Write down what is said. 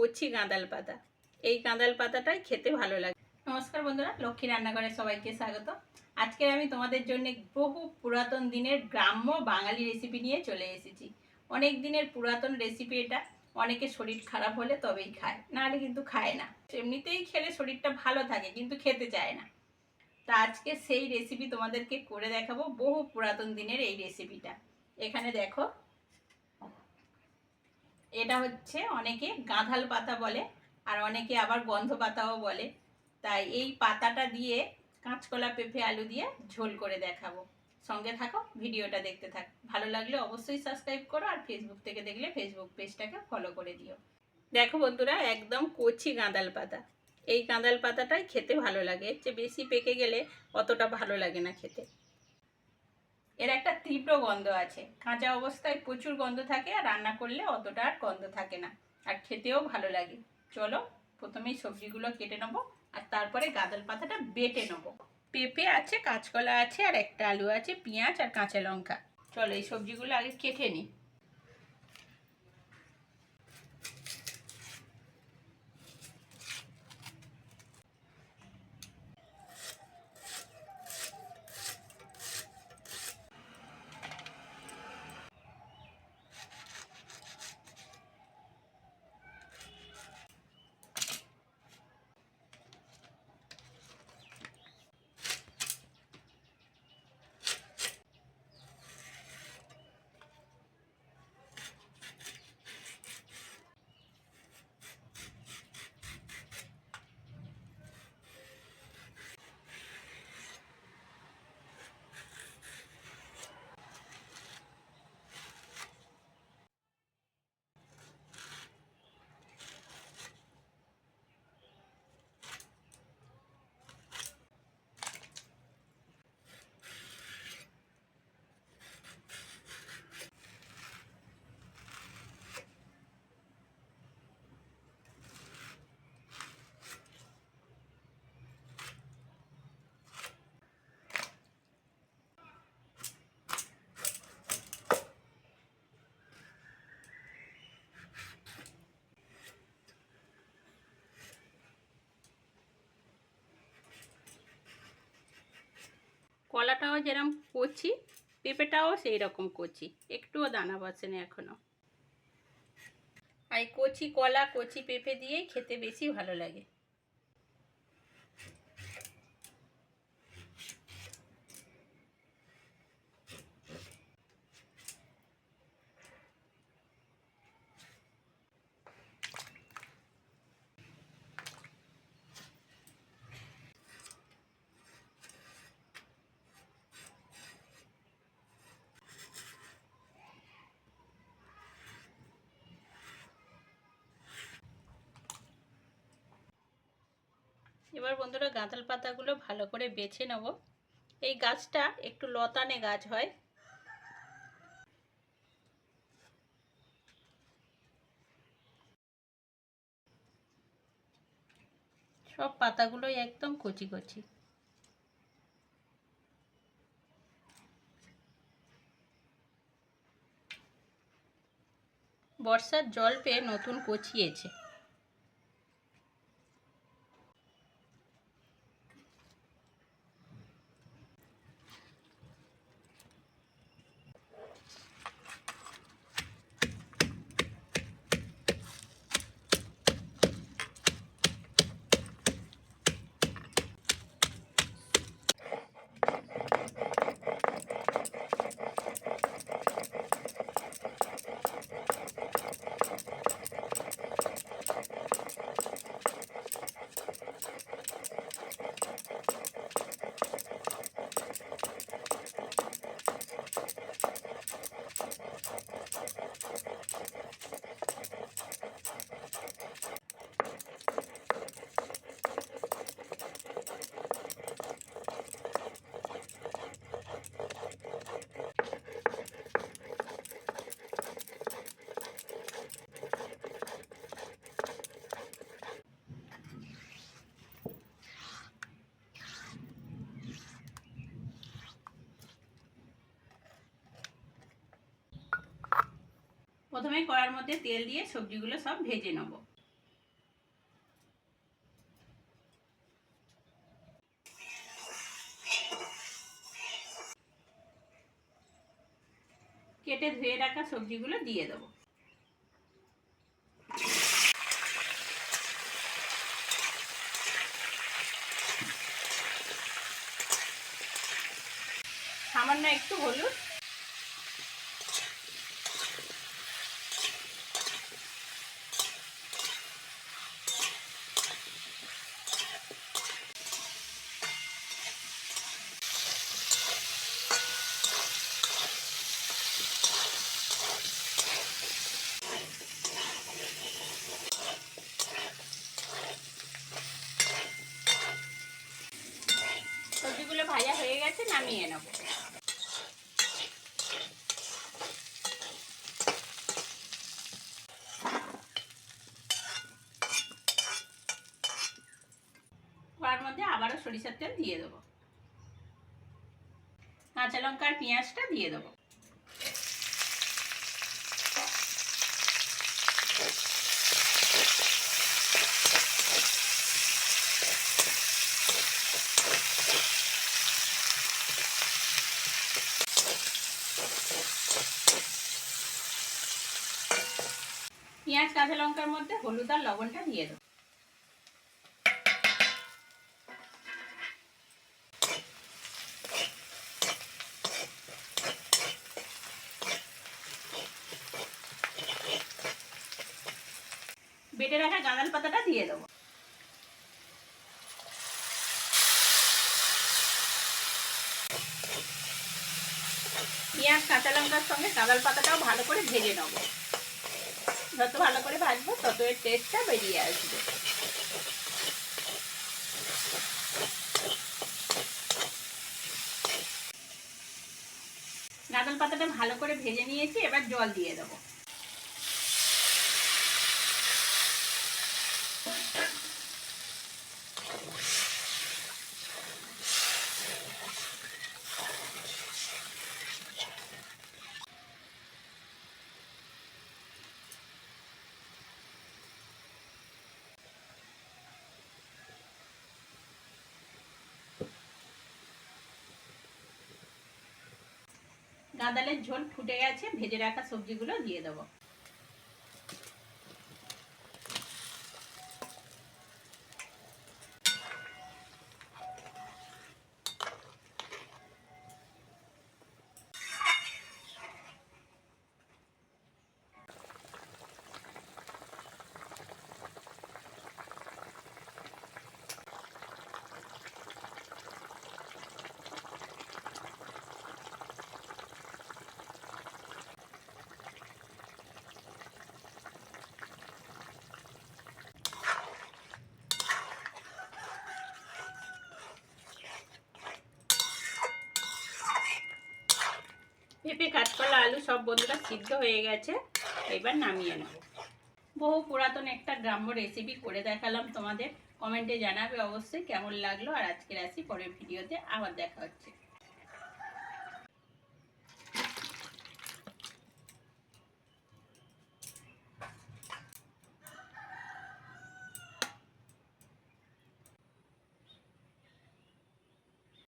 কচি গাঁদাল পাতা। এই গাঁদাল পাতাটাই খেতে ভালো লাগে। নমস্কার বন্ধুরা, লক্ষ্মী রান্নাঘরে সবাইকে স্বাগত। আজকে আমি তোমাদের জন্য বহু পুরাতন দিনের গ্রাম্য বাঙালি রেসিপি নিয়ে চলে এসেছি। অনেক দিনের পুরাতন রেসিপি এটা। অনেকে শরীর খারাপ হলে তবেই খায়, নাহলে কিন্তু খায় না। এমনিতেই খেলে শরীরটা ভালো থাকে, কিন্তু খেতে চায় না। তা আজকে সেই রেসিপি তোমাদেরকে করে দেখাবো বহু পুরাতন দিনের এই রেসিপিটা এখানে দেখো এটা হচ্ছে অনেকে গাঁধাল পাতা বলে, আর অনেকে আবার গন্ধ পাতাও বলে। তাই এই পাতাটা দিয়ে কাঁচকলা, পেঁপে, আলু দিয়ে ঝোল করে দেখাবো। সঙ্গে থাকো, ভিডিওটা দেখতে থাক। ভালো লাগলে অবশ্যই সাবস্ক্রাইব করো, আর ফেসবুক থেকে দেখলে ফেসবুক পেজটাকে ফলো করে দিও। দেখো বন্ধুরা, একদম কচি গাঁদাল পাতা। এই গাঁদাল পাতাটাই খেতে ভালো লাগে। এর চেয়ে বেশি পেকে গেলে অতটা ভালো লাগে না খেতে। এর একটা তীব্র গন্ধ আছে। কাঁচা অবস্থায় প্রচুর গন্ধ থাকে আর রান্না করলে অতটা আর গন্ধ থাকে না। আর খেতেও ভালো লাগে। চলো, প্রথমেই সবজিগুলো কেটে নেব আর তারপরে গাঁদাল পাতাটা বেটে নেব। পেঁপে আছে, কাঁচকলা আছে আর একটা আলু আছে, পেঁয়াজ আর কাঁচা লঙ্কা। চলো এই সবজিগুলো আগে কেটে নিই। কলাটাও যেরকম কচি, পেঁপেটাও সেই রকম কচি। একটুও দানা বসেনি এখনও আর কচি, কলা, কচি, পেঁপে দিয়ে খেতে বেশি ভালো লাগে। এবার বন্ধুরা গাঁদাল পাতাগুলো ভালো করে বেছে নেব। এই গাছটা একটু লতানে গাছ হয়। সব পাতাগুলোই একদম কচি কচি। বর্ষার জল পেয়ে নতুন কচিয়েছে। প্রথমে কড়ার মধ্যে তেল দিয়ে সবজিগুলো সব ভেজে নেব। কেটে ধুয়ে রাখা সবজিগুলো দিয়ে দেবো। সামান্য একটু হলুদ সবজিগুলো ভাজা হয়ে গেছে, নামিয়ে নেব। কড়ার মধ্যে আবারও সরিষার তেল দিয়ে দেবো। কাঁচা লঙ্কা আর পেঁয়াজটা দিয়ে দেবো। পেঁয়াজ, কাঁচা লঙ্কার মধ্যে হলুদ আর লবণটা দিয়ে দেবো। বেটে রাখা গাঁদাল পাতাটা দিয়ে দেবো। পেঁয়াজ, কাঁচা লঙ্কার সঙ্গে গাঁদাল পাতাটাও ভালো করে ভেজে নেব। যত ভালো করে ভাজবো তত এর টেস্টটা বেরিয়ে আসবে। নাদল পাতাটা ভালো করে ভেজে নিয়েছি, এবার জল দিয়ে দেবো। গাঁদালের ঝোল ফুটে গেছে ভেজে রাখা সবজিগুলো দিয়ে দেবো। পেঁপে কাঁচকলা আলু সব বন্ধুরা সিদ্ধ হয়ে গেছে। এবার নামিয়ে নেব। বহু পুরাতন একটা গ্রাম্য রেসিপি করে দেখালাম তোমাদের। কমেন্টে জানাবে অবশ্যই কেমন লাগল আর আজকের আসি পরের ভিডিওতে আবার দেখা হচ্ছে।